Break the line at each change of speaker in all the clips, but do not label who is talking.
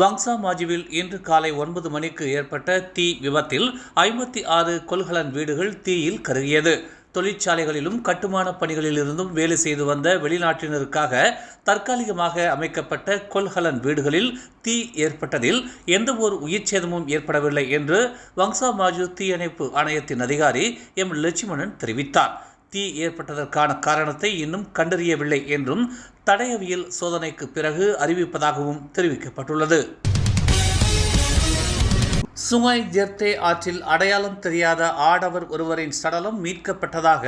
வங்சா மாஜுவில் இன்று காலை ஒன்பது மணிக்கு ஏற்பட்ட தீ விபத்தில் ஐம்பத்தி ஆறு கொள்கலன் வீடுகள் தீயில் கருகியது தொழிற்சாலைகளிலும் கட்டுமான பணிகளிலிருந்தும் வேலை செய்து வந்த வெளிநாட்டினருக்காக தற்காலிகமாக அமைக்கப்பட்ட கொள்கலன் வீடுகளில் தீ ஏற்பட்டதில் எந்த ஒரு சேதமும் ஏற்படவில்லை என்று வங்சா மாஜு தீயணைப்பு ஆணையத்தின் அதிகாரி எம் லட்சுமணன் தெரிவித்தார் தீ ஏற்பட்டதற்கான காரணத்தை இன்னும் கண்டறியவில்லை என்றும் தடயவியல் சோதனைக்கு பிறகு அறிவிப்பதாகவும் தெரிவிக்கப்பட்டுள்ளது
சுங்காய் ஜெர்தே ஆற்றில் அடையாளம் தெரியாத ஆடவர் ஒருவரின் சடலம் மீட்கப்பட்டதாக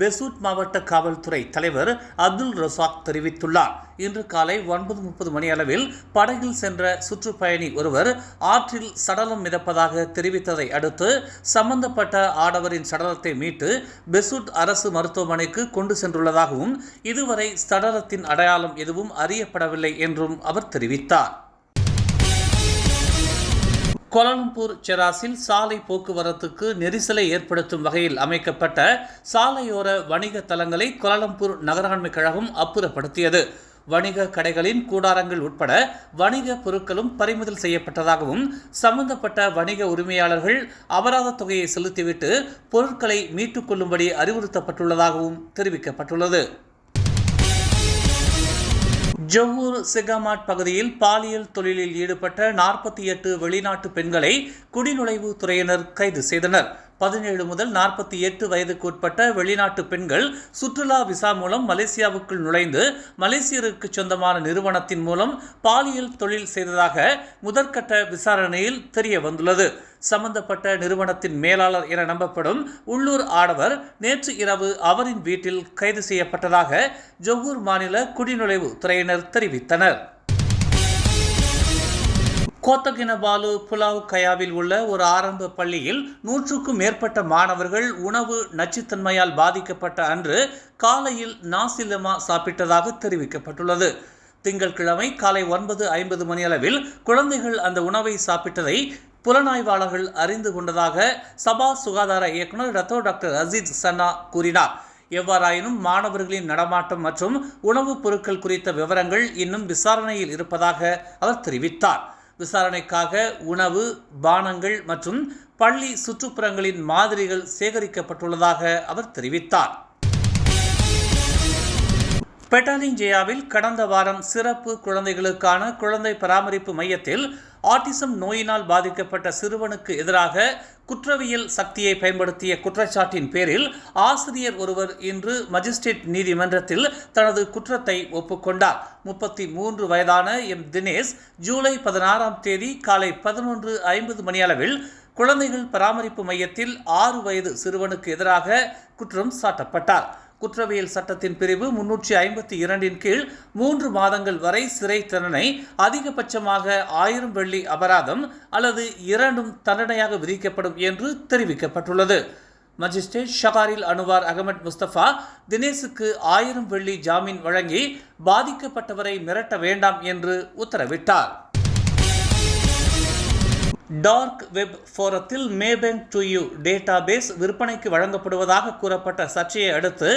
பெசூட் மாவட்ட காவல்துறை தலைவர் அப்துல் ரசாக் தெரிவித்துள்ளார் இன்று காலை ஒன்பது முப்பது மணி அளவில் படகில் சென்ற சுற்றுப்பயணி ஒருவர் ஆற்றில் சடலம் மிதப்பதாக தெரிவித்ததை அடுத்து சம்பந்தப்பட்ட ஆடவரின் சடலத்தை மீட்டு பெசூட் அரசு மருத்துவமனைக்கு கொண்டு சென்றுள்ளதாகவும் இதுவரை சடலத்தின் அடையாளம் எதுவும் அறியப்படவில்லை என்றும் அவர் தெரிவித்தார்
கோலாலம்பூர் செராசில் சாலை போக்குவரத்துக்கு நெரிசலை ஏற்படுத்தும் வகையில் அமைக்கப்பட்ட சாலையோர வணிக தலங்களை கோலாலம்பூர் நகராண்மை கழகம் அப்புறப்படுத்தியது வணிக கடைகளின் கூடாரங்கள் உட்பட வணிக பொருட்களும் பறிமுதல் செய்யப்பட்டதாகவும் சம்பந்தப்பட்ட வணிக உரிமையாளர்கள் அபராத தொகையை செலுத்திவிட்டு பொருட்களை மீட்டுக் கொள்ளும்படி அறிவுறுத்தப்பட்டுள்ளதாகவும் தெரிவிக்கப்பட்டுள்ளது
ஜொஹூர் சிகாமாட் பகுதியில் பாலியல் தொழிலில் ஈடுபட்ட நாற்பத்தி எட்டு வெளிநாட்டு பெண்களை குடிநுழைவு துறையினர் கைது செய்தனர் பதினேழு முதல் நாற்பத்தி எட்டு வயதுக்கு உட்பட்ட வெளிநாட்டு பெண்கள் சுற்றுலா விசா மூலம் மலேசியாவுக்குள் நுழைந்து மலேசியருக்கு சொந்தமான நிறுவனத்தின் மூலம் பாலியல் தொழில் செய்ததாக முதற்கட்ட விசாரணையில் தெரிய வந்துள்ளது சம்பந்தப்பட்ட நிறுவனத்தின் மேலாளர் என நம்பப்படும் உள்ளூர் ஆடவர் நேற்று இரவு அவரின் வீட்டில் கைது செய்யப்பட்டதாக ஜொகூர் மாநில குடிநுழைவு துறையினர் தெரிவித்தனர்
கோத்தகினபாலு புலாவ் கயாவில் உள்ள ஒரு ஆரம்ப பள்ளியில் நூற்றுக்கும் மேற்பட்ட மாணவர்கள் உணவு நச்சுத்தன்மையால் பாதிக்கப்பட்ட அன்று காலையில் நாசிலமா சாப்பிட்டதாக தெரிவிக்கப்பட்டுள்ளது திங்கட்கிழமை காலை ஒன்பது ஐம்பது மணியளவில் குழந்தைகள் அந்த உணவை சாப்பிட்டதை புலனாய்வாளர்கள் அறிந்து கொண்டதாக சபா சுகாதார இயக்குநர் ரத்தோ டாக்டர் அசீத் சன்னா கூறினார் எவ்வாறாயினும் மாணவர்களின் நடமாட்டம் மற்றும் உணவுப் பொருட்கள் குறித்த விவரங்கள் இன்னும் விசாரணையில் இருப்பதாக அவர் தெரிவித்தார் விசாரணைக்காக உணவு பானங்கள் மற்றும் பள்ளி சுற்றுப்புறங்களின் மாதிரிகள் சேகரிக்கப்பட்டுள்ளதாக அவர் தெரிவித்தார்
பெட்டாலிங் ஜெயாவில் கடந்த வாரம் சிறப்பு குழந்தைகளுக்கான குழந்தை பராமரிப்பு மையத்தில் ஆட்டிசம் நோயினால் பாதிக்கப்பட்ட சிறுவனுக்கு எதிராக குற்றவியல் சக்தியை பயன்படுத்திய குற்றச்சாட்டின் பேரில் ஆசிரியர் ஒருவர் இன்று மஜிஸ்ட்ரேட் நீதிமன்றத்தில் தனது குற்றத்தை ஒப்புக்கொண்டார் முப்பத்தி மூன்று வயதான எம் தினேஷ் ஜூலை பதினாறாம் தேதி காலை பதினொன்று ஐம்பது மணியளவில் குழந்தைகள் பராமரிப்பு மையத்தில் ஆறு வயது சிறுவனுக்கு எதிராக குற்றம் சாட்டப்பட்டார் குற்றவியல் சட்டத்தின் பிரிவு முன்னூற்றி ஐம்பத்தி இரண்டின் கீழ் மூன்று மாதங்கள் வரை சிறை தண்டனை அதிகபட்சமாக ஆயிரம் வெள்ளி அபராதம் அல்லது இரண்டும் தண்டனையாக விதிக்கப்படும் என்று தெரிவிக்கப்பட்டுள்ளது magistrate Shahril Anuar Ahmad Mustapha தினேஷுக்கு ஆயிரம் வெள்ளி ஜாமீன் வழங்கி பாதிக்கப்பட்டவரை மிரட்ட வேண்டாம் என்று உத்தரவிட்டார்
டார்க் வெப் ஃபோரத்தில் Maybank to you data base விற்பனைக்கு வழங்கப்படுவதாக கூறப்பட்ட சர்ச்சையை அடுத்து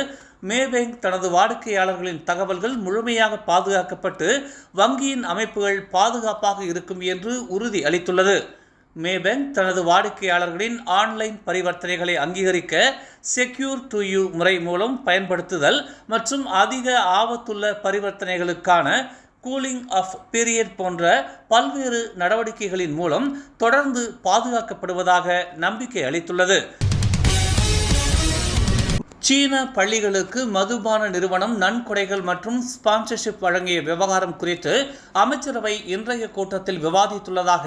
மேபேங்க் தனது வாடிக்கையாளர்களின் தகவல்கள் முழுமையாக பாதுகாக்கப்பட்டு வங்கியின் அமைப்புகள் பாதுகாப்பாக இருக்கும் என்று உறுதி அளித்துள்ளது மேபேங்க் தனது வாடிக்கையாளர்களின் ஆன்லைன் பரிவர்த்தனைகளை அங்கீகரிக்க செக்யூர் டு யூ முறை மூலம் பயன்படுத்துதல் மற்றும் அதிக ஆபத்துள்ள பரிவர்த்தனைகளுக்கான கூலிங் ஆஃப் பீரியட் போன்ற பல்வேறு நடவடிக்கைகளின் மூலம் தொடர்ந்து பாதுகாக்கப்படுவதாக நம்பிக்கை அளித்துள்ளது
சீன பள்ளிகளுக்கு மதுபான நிறுவனம் நன்கொடைகள் மற்றும் ஸ்பான்சர்ஷிப் வழங்கிய விவகாரம் குறித்து அமைச்சரவை இன்றைய கூட்டத்தில் விவாதித்துள்ளதாக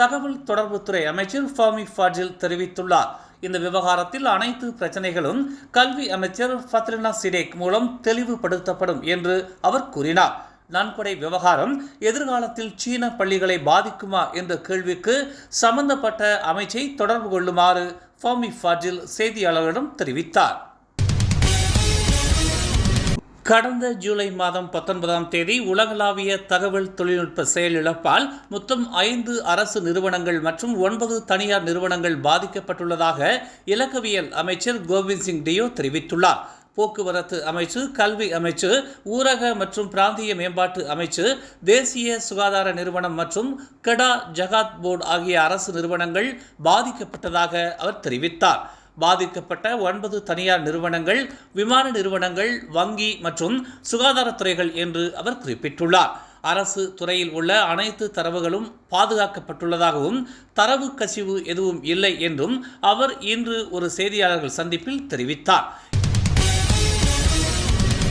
தகவல் தொடர்புத்துறை அமைச்சர் ஃபாமி ஃபாஜில் தெரிவித்துள்ளார் இந்த விவகாரத்தில் அனைத்து பிரச்சனைகளும் கல்வி அமைச்சர் ஃபத்ரினா சிடேக் மூலம் தெளிவுபடுத்தப்படும் என்று அவர் கூறினார் நன்கொடை விவகாரம் எதிர்காலத்தில் சீன பள்ளிகளை பாதிக்குமா என்ற கேள்விக்கு சம்பந்தப்பட்ட அமைச்சை தொடர்பு கொள்ளுமாறு ஃபாமி ஃபாஜில் செய்தியாளர்களிடம் தெரிவித்தார்
கடந்த ஜூலை மாதம் பத்தொன்பதாம் தேதி உலகளாவிய தகவல் தொழில்நுட்ப செயலிழப்பால் மொத்தம் ஐந்து அரசு நிறுவனங்கள் மற்றும் ஒன்பது தனியார் நிறுவனங்கள் பாதிக்கப்பட்டுள்ளதாக இலக்கவியல் அமைச்சர் கோவிந்த் சிங் டியோ தெரிவித்துள்ளார் போக்குவரத்து அமைச்சு கல்வி அமைச்சு ஊரக மற்றும் பிராந்திய மேம்பாட்டு அமைச்சு தேசிய சுகாதார நிறுவனம் மற்றும் கடா ஜகாத் போர்டு ஆகிய அரசு நிறுவனங்கள் பாதிக்கப்பட்டதாக அவர் தெரிவித்தார் பாதிக்கப்பட்ட ஒன்பது தனியார் நிறுவனங்கள் விமான நிறுவனங்கள் வங்கி மற்றும் சுகாதாரத்துறைகள் என்று அவர் குறிப்பிட்டுள்ளார் அரசு துறையில் உள்ள அனைத்து தரவுகளும் பாதுகாக்கப்பட்டுள்ளதாகவும் தரவு கசிவு எதுவும் இல்லை என்றும் அவர் இன்று ஒரு செய்தியாளர்கள் சந்திப்பில் தெரிவித்தார்